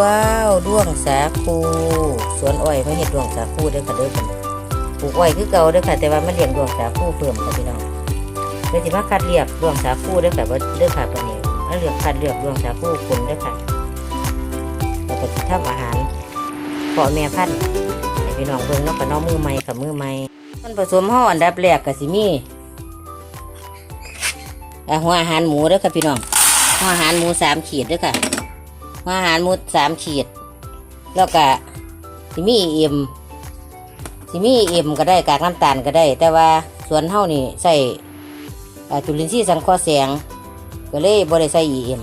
ว้าวด้วงสาคูสวนอ้อยไม่เห็ดด้วงสาคูด้อค่ะเด้อเพิ่นปลูกอ้อยคือเก่าด้อค่ะ แต่ว่ามันเลี้ยงด้วงสาคูเพิ่มค่ะพี่น้องเดี๋ยวสิมาคัดเลือกด้วงสาคูด้อค่ะว่าเด้อค่ะปานนี้มาเลือกคัดเลือกด้วงสาคูคนเด้อค่ะแล้วก็ทำอาหารเพาะแม่พันธุ์พี่น้องเบิ่งนาะกับน้องมือใหม่กับมือใหม่มันผสมห่ออันดับแรกก็สิมี่หัวอาหารหมูด้อค่ะพี่น้องหัวอาหารหมูสามขีดด้อค่ะ อาหารหมูสามขีด แล้วก็สิมีเอ็มสิมีเอ็มก็ได้กากน้ำตาลก็ได้ แต่ว่าส่วนเฮานี่ใส่จุลินทรีย์สังเคราะห์แสง ก็เลยบ่ได้ใส่เอ็ม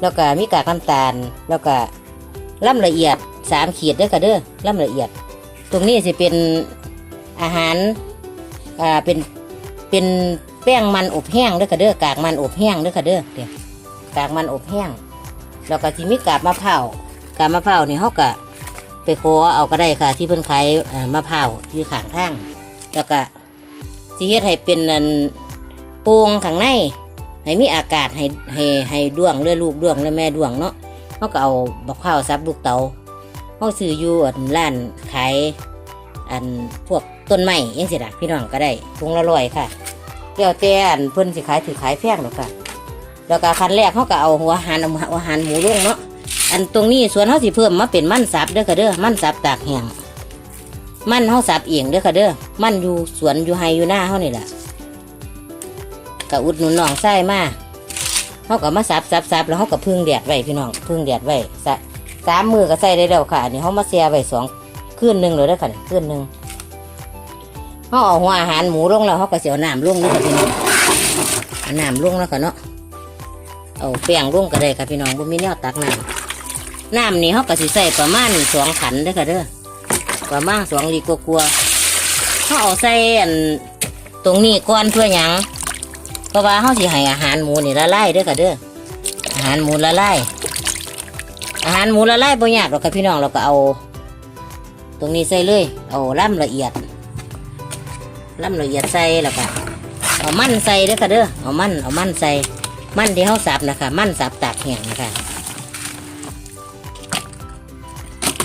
แล้วก็มีกากน้ำตาล แล้วก็ล่ำละเอียดสามขีดเด้อค่ะเด้อล่ำละเอียด ตรงนี้สิเป็นอาหารอ่าเป็นเป็นแป้งมันอบแห้งเด้อค่ะเด้อกากมันอบแห้งเด้อค่ะเด้อเดี๋ยวกากมันอบแห้ง แล้วก็ที่มีกาบมะพร้าวกาบมะพร้าวนี่เขาก็ไปขอเอาก็ได้ค่ะ ที่เพิ่นขายมะพร้าวที่ข้างทางแล้วก็สิเฮ็ดให้เป็นอันโป่งข้างในให้มีอากาศให้ให้ให้ด้วงเลือลูกด้วงและแม่ด้วงเนาะเขาก็เอามะพร้าวซับลูกเตาเขาซื้ออยู่อันร้านขายอันพวกต้นไม้ยังสิล่ะพี่น้องก็ได้ถุงละร้อยค่ะเดี๋ยวแต่อันเพิ่นสิขายถือขายแพงหรอกค่ะ แล้วก็ขั้นแรกเขาก็เอาหัวหารเอาหัวหารหมูลงเนาะอันตรงนี้ส่วนเขาสิเพิ่มมาเป็นมันสับเด้อค่ะเด้อมันสับตากแห้งมันเขาสับเองเด้อค่ะเด้อมันอยู่สวนอยู่ไฮอยู่หน้าเขานี่แหละก็อุดหนุนน้องไส้มาเขาก็มาสับสับสับแล้วเขาก็พึ่งแดดไว้พี่น้องพึ่งแดดไว้สามมือก็ใส่ได้แล้วค่ะอันนี่เขามาเสียไว้สองคืนหนึ่งเลยเด้อค่ะนี่คืนหนึ่งเขาเอาหัวอาหารหมูลงแล้วเขาก็เสียวน้ำลงนี่ค่ะพี่น้องเอาน้ำลงแล้วค่ะเนาะ เอาแป้งร่วมกันได้ค่ะพี่น้องบ่มีแนวตักน้ำน้ำนี่เขาก็สิใส่ประมาณสองขันเด้อค่ะเด้อประมาณสองลีกลัวๆเขาเอาใส่อันตรงนี้ก้อนเพื่อหยังเพราะว่าเขาสิให้อาหารหมูนี่ละลายเด้อค่ะเด้ออาหารหมูละลายอาหารหมูละลายบ่ยากหรอกค่ะพี่น้องเราก็เอา ตรงนี้ใส่เลยเอาล่ำละเอียดล่ำละเอียดใส่แล้วก็เอามันใส่เด้อค่ะเด้อเอามันเอามันใส่ มันที่เขาสับนะคะ มันสับตากแห้งนะคะ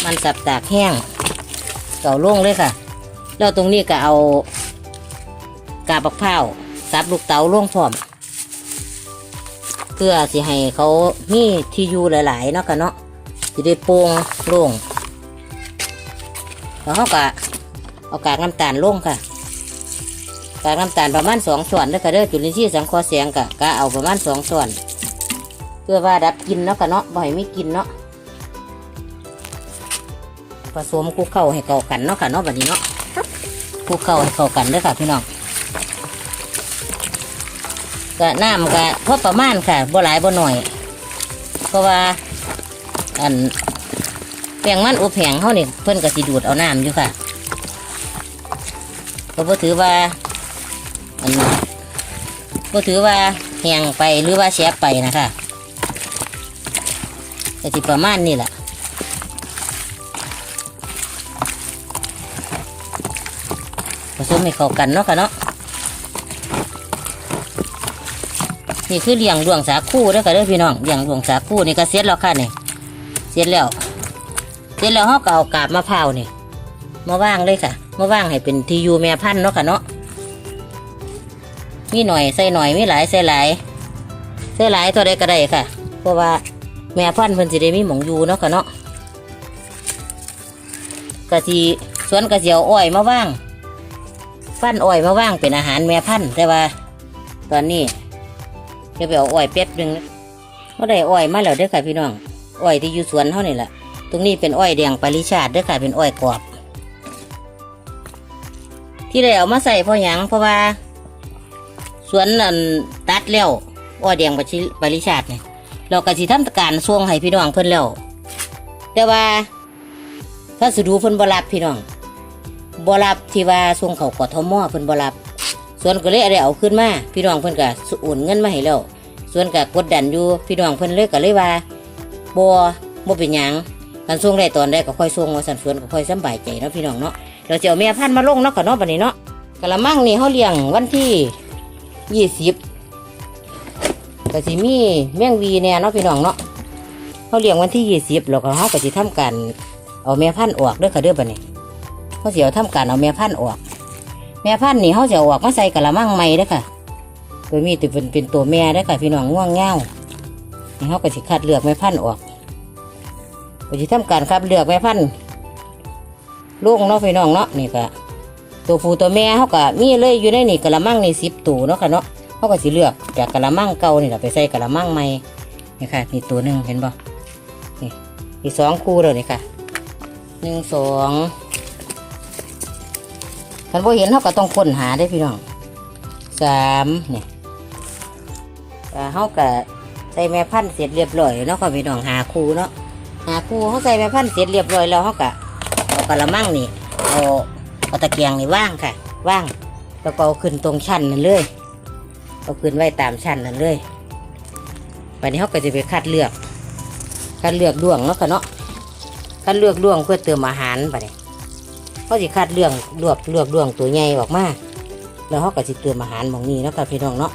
มันสับตากแห้งเก่าล่งเลยค่ะ แล้วตรงนี้ก็เอากาบักพร้าวสับลูกเต๋าล่งพร้อม เพื่อสิให้เขามีที่อยู่หลาย ๆ เนาะค่ะเนาะจะได้โปร่งโล่งแล้วเขาก็เอากากน้ำตาลลงค่ะ กากน้ำตาลประมาณสองส่วนเด้อค่ะเด้อจุลินทรีย์สังเคราะห์แสงกะกะเอาประมาณสองส่วนเพื่อว่าดับกินเนาะค่ะเนาะบ่ให้ไม่กินเนาะผสมคลุกเข้าให้เข้ากันเนาะค่ะเนาะแบัดนี้เนาะคลุกเข้าให้เข้ากันเด้อค่ะพี่น้องกะน้ำกะพอประมาณค่ะบ่หลายบ่หน่อย เพราะว่าอันแป้งมันอบแห้งเขานี่เพิ่นก็สิดูดเอาน้ำอยู่ค่ะก็บ่ถือว่า อันนี้ก็ถือว่าแห้งไปหรือว่าแฉะไปนะคะก็สิประมาณนี้แหละผสมให้เข้ากันเนาะค่ะเนาะนี่คือเลี้ยงดวงสาคูเด้อค่ะเด้อพี่น้องเลี้ยงดวงสาคูนี่ก็เสร็จแล้วค่ะนี่เสร็จแล้วเสร็จแล้วเขาก็เอากาบมะพร้าวนี่มาว่างเลยค่ะมาว่างให้เป็นทียูแม่พันธุ์เนาะค่ะเนาะ มีหน่อยใส่หน่อยมีหลายใส่หลายใส่หลายตัวใดก็ได้ค่ะ เพราะว่าแม่พันธุ์เพิ่นสิได้มีหมองอยู่เนาะค่ะเนาะกะทีสวนกระเสียวอ้อยมาว่างฟันอ้อยมาว่างเป็นอาหารแม่พันธุ์แต่ว่า ตอนนี้จะไปเอาอ้อยเป็ดหนึ่งก็ได้อ้อยมาแล้วเด้อค่ะพี่น้องอ้อยที่อยู่สวนเท่านี่แหละตรงนี้เป็นอ้อยแดงปริชาติเด้อค่ะเป็นอ้อยกรอบ ที่ได้เอามาใส่เพราะหยังเพราะว่า สวนนั่นตัดแล้วอ้อแดงปชิปริชาติเนี่ยเราก็สิทำการส่งให้พี่น้องเพิ่นแล้วแต่ว่าถ้าสิดูเพิ่นบ่รับพี่น้องบ่รับที่ว่าส่งเขากทมเพิ่นบ่รับส่วนก็เลยได้เอาขึ้นมาพี่น้องเพิ่นก็โอนเงินมาให้แล้วส่วนก็กดดันอยู่พี่น้องเพิ่นเลยก็เลยว่าบ่บ่เป็นหยังกันส่งได้ตอนใดก็ค่อยส่งว่าสันส่วนก็ค่อยสำบายใจเนาะพี่น้องเนาะเราจะเอาแม่พันธุ์มาลงเนาะก็เนาะบัดนี้เนาะกะละมังนี่เฮาเลี้ยงวันที่ ยี่สิบก็สิมีแมงวีเนี่ยเนาะพี่น้องเนาะเขาเลี้ยงวันที่ยี่สิบแล้วก็เขาก็จะทำการเอาแม่พันธุ์ออกเด้อค่ะเด้อบัดนี้เขาเสิเอาทำการเอาแม่พันธุ์ออก แม่พันธุ์นี่เขาจะเอาออกมาใส่กะละมังใหม่เด้อค่ะตัวมีตัวเป็นเป็นตัวแม่เด้อค่ะพี่น้องง่วงเงานี่เขาก็สิคัดเลือกแม่พันธุ์ออกก็จะทำการคัดเลือกแม่พันธุ์ลูกเนาะพี่น้องเนาะนี่ก็ ตัวผู้ตัวแม่เขาก็มีเลยอยู่ในนี่กะละมังในสิบตัวเนาะค่ะเนาะเขาก็สิเลือกจากกะละมังเก่านี่แหละไปใส่กะละมังใหม่นี่ค่ะนี่ตัวหนึ่งเห็นบ่นี่อีกสองคู่เลยนี่ค่ะหนึ่งสองคันบ่เห็นเขาก็ต้องค้นหาได้พี่น้องสามนี่ก็เขาก็ใส่แม่พันธุ์เสร็จเรียบร้อยเนาะค่ะพี่น้องหาคู่เนาะหาคู่เขาใส่แม่พันธุ์เสร็จเรียบร้อยแล้วเขาก็เอากะละมังนี่เอา เอาตะเกียงนี่ว่างค่ะ ว่างแล้วก็เอาขึ้นตรงชั้นนั่นเลยเอาขึ้นไว้ตามชั้นนั่นเลยวันนี้เขาก็จะไปคัดเลือกคัดเลือกดวงเนาะค่ะเนาะคัดเลือกดวงเพื่อเติมอาหารไปเนี่ยเขาจะคัดเลือกเลือกเลือกดวงตัวใหญ่ออกมาแล้วเขาก็จะเติมอาหารหมองนี้เนาะค่ะพี่น้องเนาะ